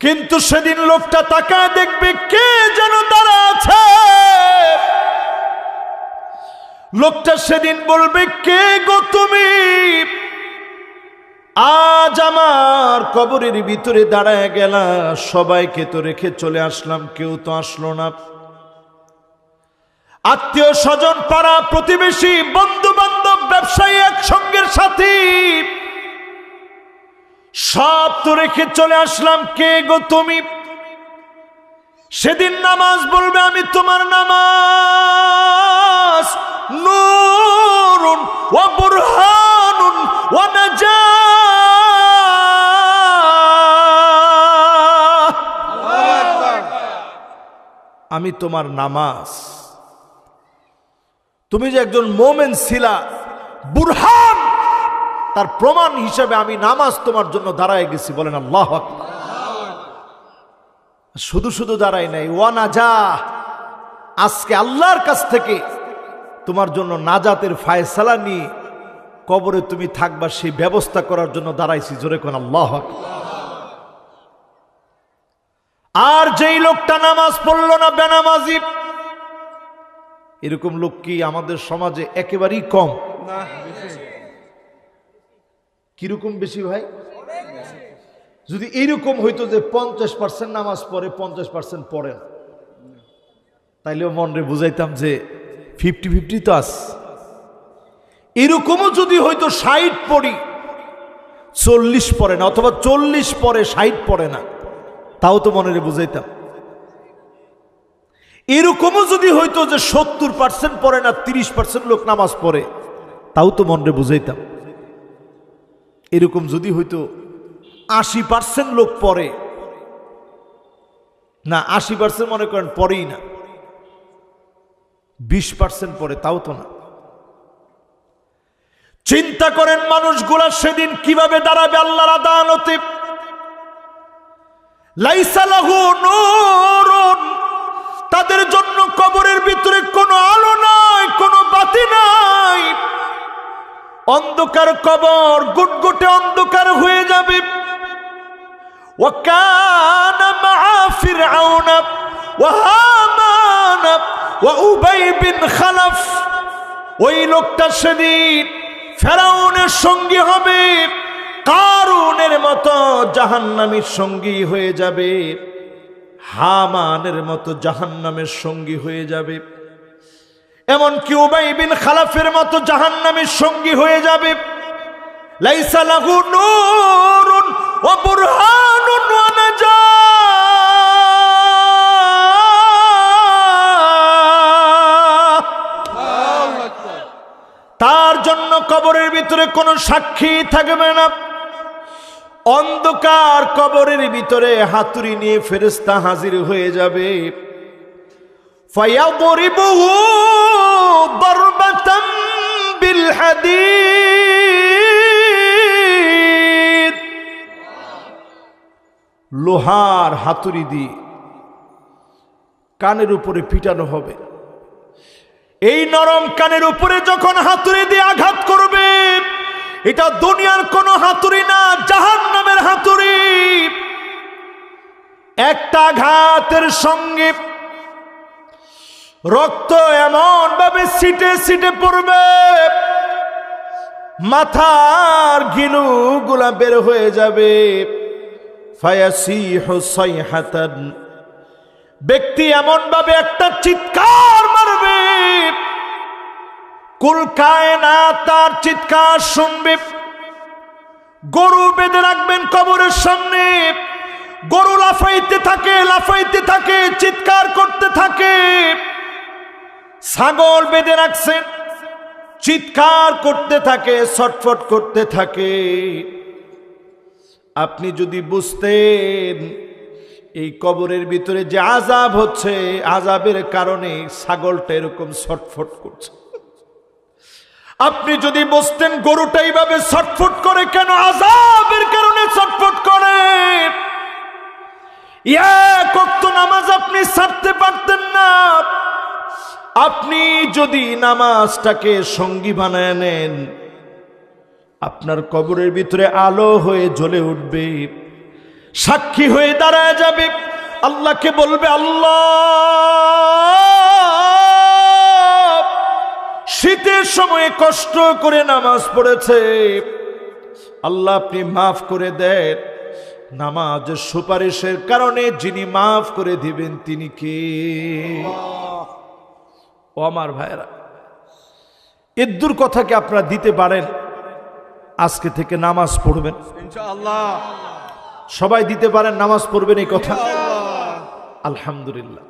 কিন্তু সেদিন লোকটা তাকায় দেখবে কে যেন দাঁড়া আছে। লোকটা সেদিন বলবে, কে গো তুমি? আজ আমার কবরের ভিতরে দাঁড়ায় গেলা। সবাইকে তো রেখে চলে আসলাম, কেউ তো আসলো না। আত্মীয় স্বজন, পাড়া প্রতিবেশী বন্ধু বান্ধব ব্যবসায়ী একসঙ্গের সব তো রেখে চলে আসলাম কে গো তুমি? সেদিন নামাজ বলবে আমি তোমার নামাজ। নূরুন ওয়া বুরহানুন ওয়া নাজাহ আমি তোমার নামাজ। তুমি যে একজন মোমেন ছিলা, বুরহান তার প্রমাণ হিসেবে আমি নামাজ তোমার জন্য দাঁড়ায় গেছি, বলেন আল্লাহ। শুধু শুধু দাঁড়াই নাই ওয়ানা যা আজকে আল্লাহর কাছ থেকে তোমার জন্য নাজাতের ফায়সালা নিয়ে কবরে তুমি থাকবা, সেই ব্যবস্থা করার জন্য দাঁড়াইছি, জোরে কোন আল্লাহ আর যেই লোকটা নামাজ পড়ল না, বেনামাজি, এরকম লোক কি আমাদের সমাজে একেবারেই কম কীরকম বেশি ভাই? যদি এইরকম হইতো যে পঞ্চাশ পার্সেন্ট নামাজ পড়ে, পঞ্চাশ পার্সেন্ট পড়ে না। তাইলেও মনরে বুঝাইতাম যে ফিফটি ফিফটি তো আস। এরকমও যদি হয়তো ষাট পড়ি, চল্লিশ পড়ে না, অথবা চল্লিশ পরে ষাট পড়ে না, তাও তো মনে বুঝাইতাম। এরকমও যদি হইতো যে সত্তর পার্সেন্ট পড়ে না, তিরিশ পার্সেন্ট লোক নামাজ পড়ে, তাও তো মনে বুঝাইতাম। এরকম যদি হইতো, আশি পার্সেন্ট লোক পড়ে। না, আশি পার্সেন্ট মনে করেন পড়েই না। বিশ পার্সেন্ট পড়ে, তাও তো না। চিন্তা করেন মানুষগুলা সেদিন কীভাবে দাঁড়াবে আল্লাহর আদালতে। লাইসালাহু নূরুন, তাদের জন্য কবরের ভিতরে কোনো অন্ধকার কবর গুটগুটে অন্ধকার হয়ে যাবে وكان مع فرعون وهامان وأبي بن خلف ওই লোকটা সেদিন ফেরাউনের সঙ্গী হবে কারুনের মতো জাহান্নামীর সঙ্গী হয়ে যাবে হামানের মতো জাহান্নামের সঙ্গী হয়ে যাবে এমন কি উবাই বিন খালাফের মতো জাহান্নামের সঙ্গী হয়ে যাবে? লাইসা লাহু নূরুন ওয়া বুরহানুন তার জন্য কবরের ভিতরে কোনো সাক্ষী থাকবে না। অন্ধকার কবরের ভিতরে হাতুড়ি নিয়ে ফেরেস্তা হাজির হয়ে যাবে। فيضربه ضربة بالحديد লোহার হাতুড়ি দিয়ে কানের উপরে পিটানো হবে এই নরম কানের উপরে যখন হাতুড়ি দিয়ে আঘাত করবে এটা দুনিয়ার কোনো হাতুড়ি না জাহান নামের হাতুড়ি একটা আঘাতের সঙ্গে রক্ত এমন ভাবে সিটে সিটে পড়বে, মাথার গিলু গুলা বের হয়ে যাবে। ব্যক্তি এমন ভাবে একটা চিৎকার মারবে। কুল কায়না তার চিৎকার শুনবে। গরু বেঁধে রাখবেন কবরের সামনে। গরু লাফাইতে থাকে লাফাইতে থাকে, চিৎকার করতে থাকে। ছাগল বেঁধে রাখছেন চিৎকার করতে থাকে, ছটফট করতে থাকে। আপনি যদি বুঝতেন, এই কবরের ভিতরে যে আজাব হচ্ছে আজাবের কারণে ছাগলটা এরকম ছটফট করছে। আপনি যদি বুঝতেন গরুটা এইভাবে ছটফট করে কেন আজাবের কারণে ছটফট করে? এক অক্ত নামাজ আপনি ছাড়তে আপনি যদি নামাজটাকে সঙ্গী বানায় নেন, আপনার কবরের ভিতরে আলো হয়ে জ্বলে উঠবে, সাক্ষী হয়ে দাঁড়ায় যাবে। আল্লাহকে বলবে, আল্লাহ, শীতের সময়ে কষ্ট করে নামাজ পড়েছে। আল্লাহ, আপনি মাফ করে দেন। নামাজের সুপারিশের কারণে যিনি মাফ করে দিবেন, তিনি কে? ও আমার ভাইরা এদ্দুর কথাকে আপনারা দিতে পারেন? আজকে থেকে নামাজ পড়বেন। ইনশাআল্লাহ। সবাই দিতে পারেন নামাজ পড়বেন এই কথা? আলহামদুলিল্লাহ।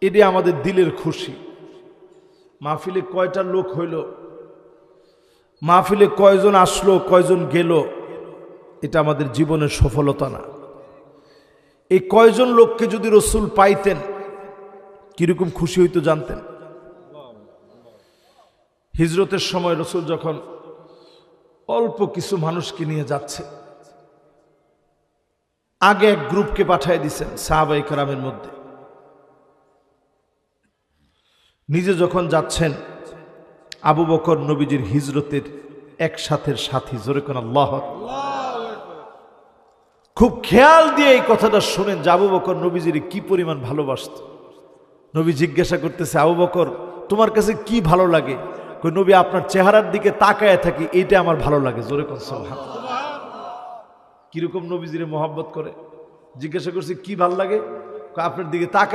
এটি আমাদের দিলের খুশি। মাহফিলে কয়টা লোক হইল? মাহফিলে কয়জন আসলো কয়জন গেল? এটা আমাদের জীবনের সফলতা না। এই কয়জন লোককে যদি রসুল পাইতেন কীরকম খুশি হইতো জানতেন? হিজরতের সময় রসুল যখন অল্প কিছু মানুষকে নিয়ে যাচ্ছে, আগে এক গ্রুপকে পাঠিয়ে দিছেন সাহাবাই কারামের মধ্যে। নিজে যখন যাচ্ছেন, আবু বকর নবীজির হিজরতের একসাথের সাথী, জোরে কোন আল্লাহ খুব খেয়াল দিয়ে এই কথাটা শোনেন যে আবু বকর নবীজির কি পরিমাণ ভালোবাসত। নবী জিজ্ঞাসা করতেছে, আবু বকর, তোমার কাছে কি ভালো লাগে? নবী, আপনার চেহারার দিকে তাকায় থাকি এটা আমার ভালো লাগে। জোরে কোন সোহান কীরকম নবীজিরে মোহাব্বত করে? জিজ্ঞাসা করছে, কি ভালো লাগে? আপনার দিকে তাকায়